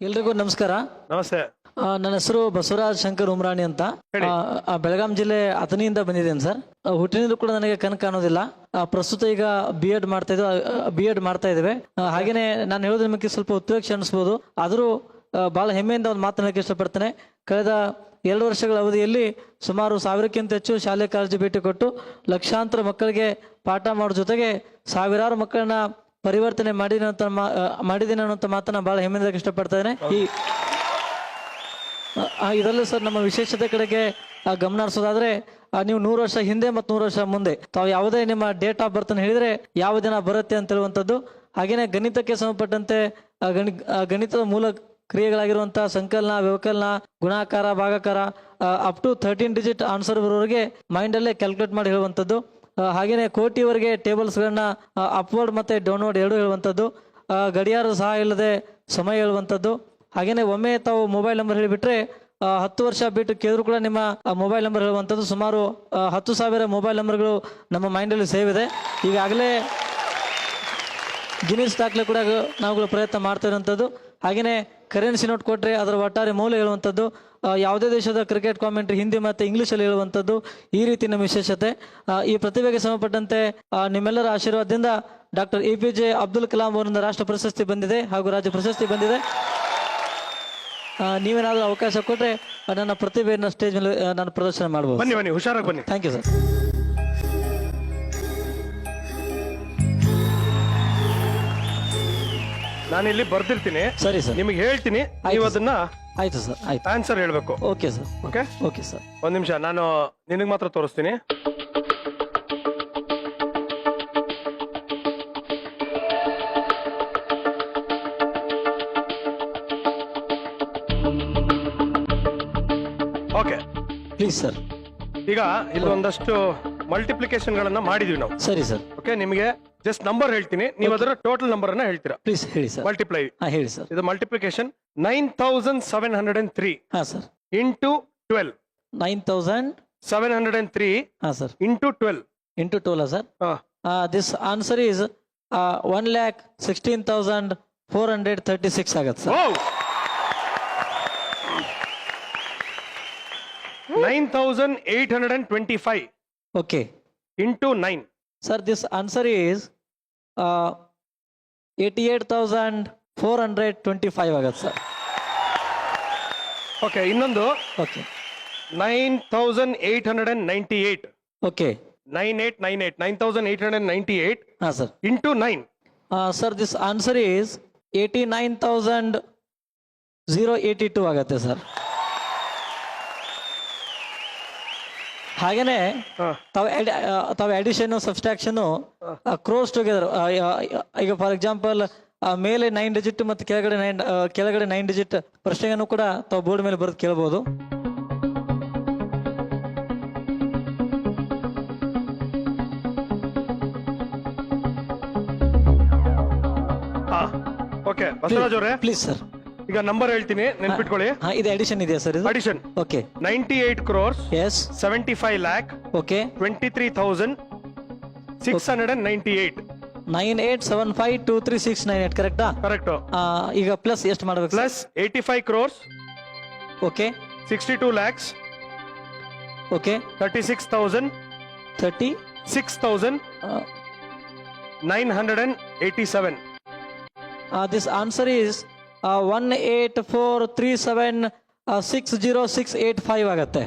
ಎಲ್ರಿಗೂ ನಮಸ್ಕಾರ. ನಮಸ್ತೆ. ನನ್ನ ಹೆಸರು ಬಸವರಾಜ್ ಶಂಕರ್ ಉಮ್ರಾಣಿ ಅಂತ. ಆ, ಬೆಳಗಾಂ ಜಿಲ್ಲೆ ಅಥಣಿಯಿಂದ ಬಂದಿದ್ದೇನೆ ಸರ್. ಹುಟ್ಟಿನಿಂದ ಕೂಡ ನನಗೆ ಕಣ್ ಕಾಣೋದಿಲ್ಲ. ಆ, ಪ್ರಸ್ತುತ ಈಗ ಬಿ ಎಡ್ ಮಾಡ್ತಾ ಇದ್ದು ಬಿ ಎಡ್ ಮಾಡ್ತಾ ಇದ್ದೇವೆ. ಆ, ಹಾಗೇನೆ ನಾನು ಹೇಳೋದ್ರ ನಿಮಗೆ ಸ್ವಲ್ಪ ಉತ್ವೇಕ್ಷ ಅನಿಸ್ಬೋದು. ಆದರೂ ಆ, ಬಹಳ ಹೆಮ್ಮೆಯಿಂದ ಒಂದು ಮಾತನಾಡಕ್ಕೆ ಇಷ್ಟಪಡ್ತೇನೆ. ಕಳೆದ ಎರಡು ವರ್ಷಗಳ ಅವಧಿಯಲ್ಲಿ ಸುಮಾರು ಸಾವಿರಕ್ಕಿಂತ ಹೆಚ್ಚು ಶಾಲೆ ಕಾಲೇಜು ಭೇಟಿ ಕೊಟ್ಟು ಲಕ್ಷಾಂತರ ಮಕ್ಕಳಿಗೆ ಪಾಠ ಮಾಡೋ ಜೊತೆಗೆ ಸಾವಿರಾರು ಮಕ್ಕಳನ್ನ ಪರಿವರ್ತನೆ ಮಾಡಿದ ಮಾಡಿದ್ದೀನಿ ಅನ್ನೋಂಥ ಮಾತನ್ನ ಬಹಳ ಹೆಮ್ಮೆಯಿಂದ ಇಷ್ಟಪಡ್ತೇನೆ ಈ ಇದರಲ್ಲೂ ಸರ್ ನಮ್ಮ ವಿಶೇಷತೆ ಕಡೆಗೆ ಗಮನ ಹರಿಸೋದಾದ್ರೆ ನೀವು ನೂರು ವರ್ಷ ಹಿಂದೆ ಮತ್ತು ನೂರು ವರ್ಷ ಮುಂದೆ, ತಾವು ಯಾವುದೇ ನಿಮ್ಮ ಡೇಟ್ ಆಫ್ ಬರ್ತ್ ಹೇಳಿದ್ರೆ ಯಾವ ದಿನ ಬರುತ್ತೆ ಅಂತ ಹೇಳುವಂಥದ್ದು, ಹಾಗೇನೆ ಗಣಿತಕ್ಕೆ ಸಂಬಂಧಪಟ್ಟಂತೆ ಗಣಿ ಗಣಿತದ ಮೂಲ ಕ್ರಿಯೆಗಳಾಗಿರುವಂತಹ ಸಂಕಲನ, ವ್ಯವಕಲನ, ಗುಣಾಕಾರ, ಭಾಗಾಕಾರ up to thirteen digit answer ಬರೋವರೆಗೆ ಮೈಂಡಲ್ಲೇ ಕ್ಯಾಲ್ಕುಲೇಟ್ ಮಾಡಿ ಹೇಳುವಂಥದ್ದು. ಆ, ಹಾಗೇನೆ ಕೋಟಿವರೆಗೆ ಟೇಬಲ್ಸ್ಗಳನ್ನ ಅಪ್ವರ್ಡ್ ಮತ್ತೆ ಡೌನ್ಲೋಡ್ ಎರಡು ಹೇಳುವಂಥದ್ದು. ಗಡಿಯಾರ ಸಹ ಇಲ್ಲದೆ ಸಮಯ ಹೇಳುವಂಥದ್ದು. ಹಾಗೇನೆ ಒಮ್ಮೆ ತಾವು ಮೊಬೈಲ್ ನಂಬರ್ ಹೇಳಿಬಿಟ್ರೆ ಹತ್ತು ವರ್ಷ ಬಿಟ್ಟು ಕೇಳಿದ್ರು ಕೂಡ ನಿಮ್ಮ ಮೊಬೈಲ್ ನಂಬರ್ ಹೇಳುವಂಥದ್ದು ಸುಮಾರು ಹತ್ತು ಸಾವಿರ ಮೊಬೈಲ್ ನಂಬರ್ಗಳು ನಮ್ಮ ಮೈಂಡಲ್ಲಿ ಸೇವ್ ಇದೆ. ಈಗಾಗಲೇ ಗಿನಿಸ್ ದಾಖಲೆ ಕೂಡ ನಾವುಗಳು ಪ್ರಯತ್ನ ಮಾಡ್ತಾ ಇರುವಂಥದ್ದು. ಹಾಗೆಯೇ ಕರೆನ್ಸಿ ನೋಟ್ ಕೊಟ್ಟರೆ ಅದರ ಒಟ್ಟಾರೆ ಮೌಲ್ಯ ಹೇಳುವಂಥದ್ದು ಯಾವುದೇ ದೇಶದ ಕ್ರಿಕೆಟ್ ಕಾಮೆಂಟ್ರಿ ಹಿಂದಿ ಮತ್ತು ಇಂಗ್ಲೀಷಲ್ಲಿ ಹೇಳುವಂಥದ್ದು ಈ ರೀತಿ ನಮ್ಮ ವಿಶೇಷತೆ. ಈ ಪ್ರತಿಭೆಗೆ ಸಂಬಂಧಪಟ್ಟಂತೆ ನಿಮ್ಮೆಲ್ಲರ ಆಶೀರ್ವಾದದಿಂದ doctor A P J Abdul Kalam ಅವರಿಂದ ರಾಷ್ಟ್ರ ಪ್ರಶಸ್ತಿ ಬಂದಿದೆ ಹಾಗೂ ರಾಜ್ಯ ಪ್ರಶಸ್ತಿ ಬಂದಿದೆ. ನೀವೇನಾದರೂ ಅವಕಾಶ ಕೊಟ್ಟರೆ ನನ್ನ ಪ್ರತಿಭೆಯನ್ನು ಸ್ಟೇಜ್ ಮೇಲೆ ನಾನು ಪ್ರದರ್ಶನ ಮಾಡ್ಬೋದು. ಬನ್ನಿ ಬನ್ನಿ ಹುಷಾರಾಗಿ ಬನ್ನಿ. ಥ್ಯಾಂಕ್ ಯು ಸರ್ ನಾನು ಇಲ್ಲಿ ಬರ್ದಿರ್ತೀನಿ. ಸರಿ ಸರ್. ನಿಮಗೆ ಹೇಳ್ತೀನಿ. ನೀವು ಅದನ್ನ ಆಯ್ತು ಸರ್ ಆಯ್ತು. ಆನ್ಸರ್ ಹೇಳ್ಬೇಕು. Okay sir. Okay? Okay sir. ಒಂದ್ ನಿಮಿಷ ನಾನು ನಿನಗೆ ಮಾತ್ರ ತೋರಿಸ್ತೀನಿ. ಓಕೆ. ಪ್ಲೀಸ್ ಸರ್ ಈಗ ಇಲ್ಲಿ ಒಂದಷ್ಟು ಮಲ್ಟಿಪ್ಲಿಕೇಶನ್ ಗಳನ್ನ ಮಾಡಿದೀವಿ ನಾವು. ಸರಿ ಸರ್. ಓಕೆ ನಿಮಗೆ ಜಸ್ಟ್ ನಂಬರ್ ಹೇಳ್ತೀನಿ. ನೀವು ಅದರ ಟೋಟಲ್ ನಂಬರ್ ಅನ್ನ ಹೇಳ್ತೀರಾ? ಪ್ಲೀಸ್ ಹೇಳಿ ಸರ್ ಮಲ್ಟಿಪ್ಲೈ ಹಾಂ ಹೇಳಿ ಸರ್ ಇದು multiplication nine thousand seven hundred and three ಹಾಂ sir into twelve nine thousand seven hundred and three ಹಾಂ sir into twelve into ಟೋಲ sir this answer is one lakh sixteen thousand four hundred thirty six ಆಗತ್ತೆ sir nine thousand eight hundred and twenty five okay into nine sir this answer is eighty eight thousand four hundred twenty five ಆಗತ್ತೆ sir. Okay ಇನ್ನೊಂದು. Okay nine thousand eight hundred and ninety eight okay nine eight nine eight nine thousand eight hundred ninety eight ಹಾಂ sir. Into nine sir this answer is eighty nine thousand zero eighty two ಆಗತ್ತೆ sir. ಹಾಗೇನೆ ತಾವು ತಾವು addition subtraction cross together ಈಗ for example ಮೇಲೆ nine digit ಮತ್ತು ಕೆಳಗಡೆ nine ಕೆಳಗಡೆ ನೈನ್ ಡಿಜಿಟ್ ಪ್ರಶ್ನೆಯನ್ನು ಕೂಡ ತಾವು ಬೋರ್ಡ್ ಮೇಲೆ ಬರೆದು ಕೇಳ್ಬೋದು. ಓಕೆ ಬಸವರಾಜ್ ಅವರೇ. ಪ್ಲೀಸ್ ಸರ್ ಈಗ ನಂಬರ್ ಹೇಳ್ತೀನಿ ನೆನ್ಪಿಟ್ಕೊಳ್ಳಿ. ಹಾ ಇದು ಅಡಿಷನ್ ಇದೆಯಾ ಸರ್ ಇದು? Addition okay ninety eight crores S seventy five lakh okay twenty three thousand six hundred and ninety eight nine eight seven five two three six nine eight ಕರೆಕ್ಟಾ correct ಈಗ plus ಎಷ್ಟು ಮಾಡಬೇಕು sir plus eighty five crores okay sixty two lakhs okay thirty six thousand thirty six thousand nine hundred and eighty seven this answer is one eight four three seven six zero six eight five ಆಗತ್ತೆ.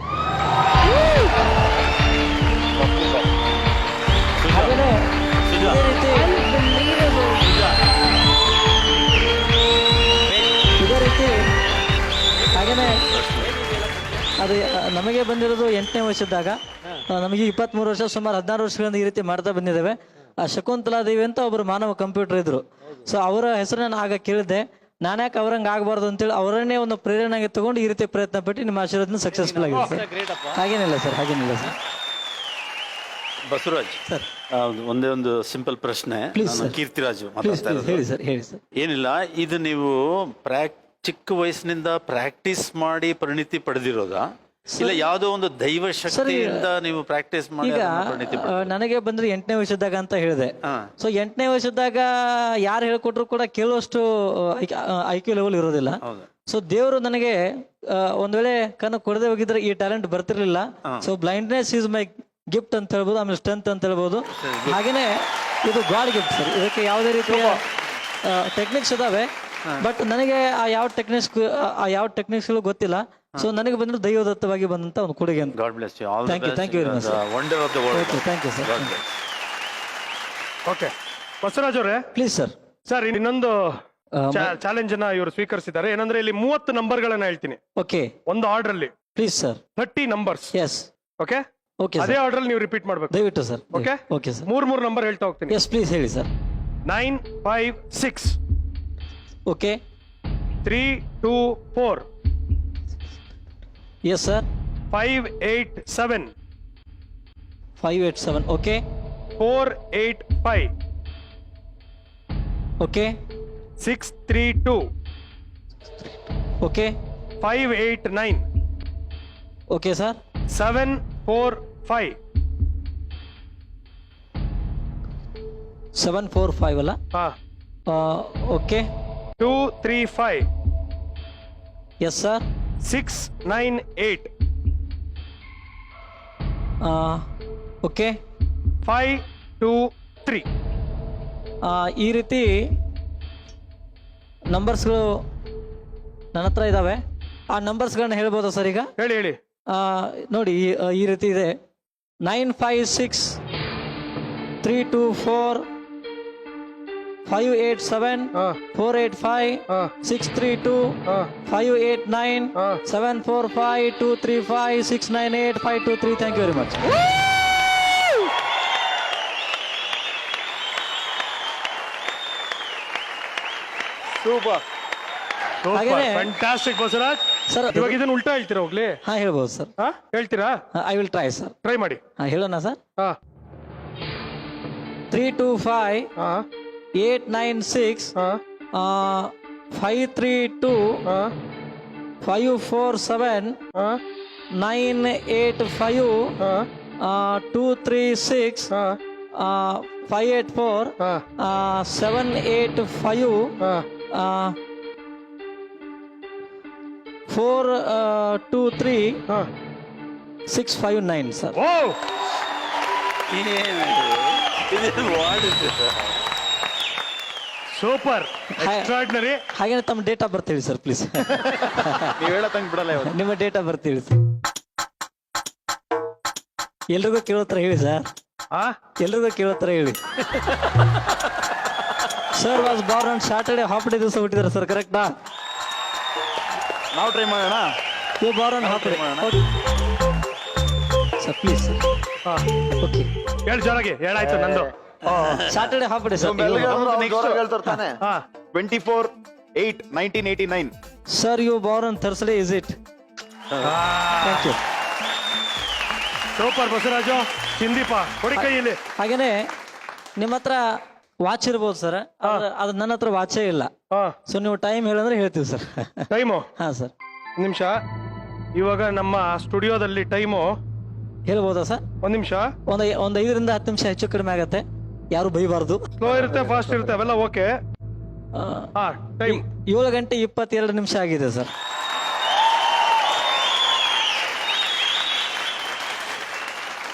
ಇದೇ ರೀತಿ ಅದು ನಮಗೆ ಬಂದಿರೋದು ಎಂಟನೇ ವರ್ಷದಾಗ ನಮಗೆ ಇಪ್ಪತ್ಮೂರು ವರ್ಷ, ಸುಮಾರು ಹದಿನಾರು ವರ್ಷಗಳಿಂದ ಈ ರೀತಿ ಮಾಡ್ತಾ ಬಂದಿದ್ದೇವೆ. ಆ ಶಕುಂತಲಾ ದೇವಿ ಅಂತ ಒಬ್ಬರು ಮಾನವ ಕಂಪ್ಯೂಟರ್ ಇದ್ರು. ಸೊ ಅವರ ಹೆಸರನ್ನ ಆಗ ಕೇಳಿದೆ ನಾನ್ಯಾಕೆ ಅವ್ರಂಗೆ ಆಗಬಾರ್ದು ಅಂತೇಳಿ ಅವರನ್ನೇ ಒಂದು ಪ್ರೇರಣೆಗೆ ತಗೊಂಡು ಈ ರೀತಿ ಪ್ರಯತ್ನ ಪಟ್ಟು ನಿಮ್ಮ ಆಶೀರ್ವಾದದಿಂದ ಸಕ್ಸಸ್ಫುಲ್ ಆಗಿದೆ ಸರ್. ಹಾಗೇನಿಲ್ಲ ಸರ್ ಹಾಗೇನಿಲ್ಲ ಸರ್. ಬಸವರಾಜ್ ಸರ್. ಒಂದೇ ಒಂದು ಸಿಂಪಲ್ ಪ್ರಶ್ನೆ. ಕೀರ್ತಿರಾಜು ಹೇಳಿ ಸರ್ ಹೇಳಿ ಸರ್. ಏನಿಲ್ಲ ಇದು ನೀವು ಪ್ರಾಕ್ ಚಿಕ್ಕ ವಯಸ್ಸಿನಿಂದ ಪ್ರಾಕ್ಟೀಸ್ ಮಾಡಿ ಪರಿಣಿತಿ ಪಡೆದಿರೋದಾ? ಇಲ್ಲ ಯಾವುದೋ ಒಂದು ದೈವ ಶಕ್ತಿಯಿಂದ ನೀವು ಪ್ರಾಕ್ಟೀಸ್ ಮಾಡಿ ಈಗ ನನಗೆ ಬಂದ್ರೆ ಎಂಟನೇ ವಯಸ್ಸಿದ್ದಾಗ ಅಂತ ಹೇಳಿದೆ. ಸೊ ಎಂಟನೇ ವಯಸ್ಸಿದ್ದಾಗ ಯಾರು ಹೇಳ್ಕೊಟ್ರು ಕೂಡ ಕೇಳುವಷ್ಟು ಐಕ್ಯೂ ಕ್ಯೂ ಲೆವೆಲ್ ಇರೋದಿಲ್ಲ. ಸೊ ದೇವರು ನನಗೆ ಒಂದ್ ವೇಳೆ ಕಣ್ಣು ಕೊಡದೆ ಹೋಗಿದ್ರೆ ಈ ಟ್ಯಾಲೆಂಟ್ ಬರ್ತಿರ್ಲಿಲ್ಲ. So blindness is my gift ಅಂತ ಹೇಳ್ಬೋದು ಆಮೇಲೆ ಸ್ಟ್ರೆಂತ್ ಅಂತ ಹೇಳ್ಬೋದು. ಹಾಗೇನೆ ಇದು ಗಾಡ್ ಗಿಫ್ಟ್ ಸರ್ ಇದಕ್ಕೆ ಯಾವುದೇ ರೀತಿಯ ಟೆಕ್ನಿಕ್ಸ್ ಇದಾವೆ. ಬಟ್ ನನಗೆ ಆ ಯಾವ ಟೆಕ್ನಿಕ್ಸ್ ಆ ಯಾವ ಟೆಕ್ನಿಕ್ಸ್ ಗೊತ್ತಿಲ್ಲ. ಸೊ ನನಗೆ ಬಂದ್ರೆ ದೈವದತ್ತವಾಗಿ ಬಂದಂತ ಒಂದು ಕೊಡುಗೆ ಅಂತ. God bless you all Thank you, thank you very much, sir. Wonder of the world okay thank you sir okay Basavaraj ಅವರೇ. ಪ್ಲೀಸ್ ಸರ್ ಸರ್ ಇನ್ನೊಂದು ಚಾಲೆಂಜ್ ಅನ್ನ ಇವರು ಸ್ವೀಕರಿಸಿದ್ದಾರೆ. ಏನಂದ್ರೆ ಇಲ್ಲಿ ಮೂವತ್ತು ನಂಬರ್ ಗಳನ್ನ ಹೇಳ್ತೀನಿ. ಓಕೆ ಒಂದು ಆರ್ಡರ್ ಅಲ್ಲಿ please sir thirty numbers yes okay okay ಅದೇ ಆರ್ಡರ್ ಅಲ್ಲಿ ನೀವು ರಿಪೀಟ್ ಮಾಡಬೇಕು. ದಯವಿಟ್ಟು ಸರ್ ಓಕೆ ಓಕೆ ಸರ್ ಮೂರ್ ಮೂರ್ ನಂಬರ್ ಹೇಳ್ತಾ ಹೋಗ್ತೀನಿ. ಎಸ್ ಪ್ಲೀಸ್ ಹೇಳಿ sir nine five six okay three two four yes sir five eight seven five eight seven okay four eight five okay six three two okay five eight nine okay sir seven four five seven four five ಅಲ್ಲ ಹಾ okay two three five yes sir six nine eight okay five two three ಈ ರೀತಿ ನಂಬರ್ಸ್ಗಳು ನನ್ನ ಹತ್ರ ಇದ್ದಾವೆ ಆ ನಂಬರ್ಸ್ಗಳನ್ನ ಹೇಳ್ಬೋದಾ sir ಈಗ? ಹೇಳಿ ಹೇಳಿ. ಆ, ನೋಡಿ ಈ- ಈ ರೀತಿ ಇದೆ. Nine five six three two four five eight seven ಹಾ. ಫೋರ್ ಏಟ್ ಫೈವ್ ಹಾ. Six three two five eight nine ಹಾ. Seven four five two three five six nine eight five two three thank you very much super ಹಾಗೇನೆ- fantastic Basavaraj. Sir ಇವಾಗ ಇದನ್ನ ಉಲ್ಟಾ ಹೇಳ್ತೀರಾ ಹೋಗ್ಲಿ? ಹಾ ಹೇಳ್ಬೋದು ಸರ್ ಹಾ? ಹೇಳ್ತೀರಾ? I will try sir try ಮಾಡಿ. ಹಾಂ ಹೇಳೋಣ ಸರ್ ಹಾ. ತ್ರೀ ಟೂ ಫೈವ್ ಹಾ. ಏಟ್ ನೈನ್ ಸಿಕ್ಸ್ ಹಾ. ಫೈವ್ ತ್ರೀ ಟೂ ಹಾ. ಫೈವ್ ಫೋರ್ ಸೆವೆನ್ ಹಾ. ನೈನ್ ಏಟ್ ಫೈವ್ ಹಾ. ಟೂ ತ್ರೀ ಸಿಕ್ಸ್ ಹಾ. ಫೈವ್ ಏಟ್ ಫೋರ್ ಹಾ. ಸೆವೆನ್ ಏಟ್ ಫೈವ್ ಹಾ. ಫೋರ್ ಟೂ ತ್ರೀ ಹಾ. ಸಿಕ್ಸ್ ಫೈವ್ ನೈನ್ ಸರ್ ಓ ಸೂಪರ್ ಎಕ್ಸ್ಟ್ರಾರ್ಡಿನರಿ ಹಾಗೇನೆ ತಮ್ಮ ಡೇಟ್ ಆಫ್ ಬರ್ತ್ ಹೇಳಿ ಸರ್ ಪ್ಲೀಸ್ ನೀವು ಹೇಳತ್ತಂಗ್ ಬಿಡಲ್ಲ ಇವತ್ತು ನಿಮ್ಮ ಡೇಟ್ ಆಫ್ ಬರ್ತ್ ಹೇಳಿ ಸರ್ ಎಲ್ರಿಗೂ ಕೇಳೋತ್ರ ಹೇಳಿ ಸರ್ ಆ? ಎಲ್ರಿಗೂ ಕೇಳೋತ್ರ ಹೇಳಿ. Sir was born on Saturday half day ದಿವಸ ಹುಟ್ಟಿದಾರೆ ಸರ್ ಕರೆಕ್ಟಾ ನಾವು ಟ್ರೈ ಮಾಡೋಣ? You born half day sir please sir ಹಾ. ಓಕೆ ಹೇಳಿ ಜೋರಾಗಿ. ಹೇಳಾಯ್ತು ನಂದು. Saturday half day sir next twenty four eight nineteen eighty nine sir you born Thursday is it thank you super Basavaraju ಚಿಂದೀಪ ಕೊಡಿ ಕೈಯಲ್ಲಿ. ಹಾಗೇನೆ ನಿಮ್ಮ ಹತ್ರ ವಾಚ್ ಇರ್ಬೋದು ಸರ್ ಅದು ನನ್ನ ಹತ್ರ ವಾಚೇ ಇಲ್ಲ. ಹಾ. ಸೊ ನೀವು ಟೈಮ್ ಹೇಳಂದ್ರೆ ಹೇಳ್ತೀವಿ ಸರ್ ಟೈಮು ಹಾ ಸರ್ ನಿಮಿಷ. ಇವಾಗ ನಮ್ಮ ಸ್ಟುಡಿಯೋದಲ್ಲಿ ಟೈಮು ಹೇಳ್ಬೋದಾ ಸರ್ ಒಂದ್ ನಿಮಿಷ. ಒಂದು ಒಂದು ಐದರಿಂದ ಹತ್ತು ನಿಮಿಷ ಹೆಚ್ಚು ಕಡಿಮೆ ಆಗತ್ತೆ. ಯಾರು ಬೈಬಾರ್ದು? ಸ್ಲೋ ಇರುತ್ತೆ ಫಾಸ್ಟ್ ಇರುತ್ತೆ ಅವೆಲ್ಲ ಓಕೆ ಆ, ಹಾ ಟೈಮ್ ಏಳು ಗಂಟೆ ಇಪ್ಪತ್ತೆರಡು ನಿಮಿಷ ಆಗಿದೆ ಸರ್.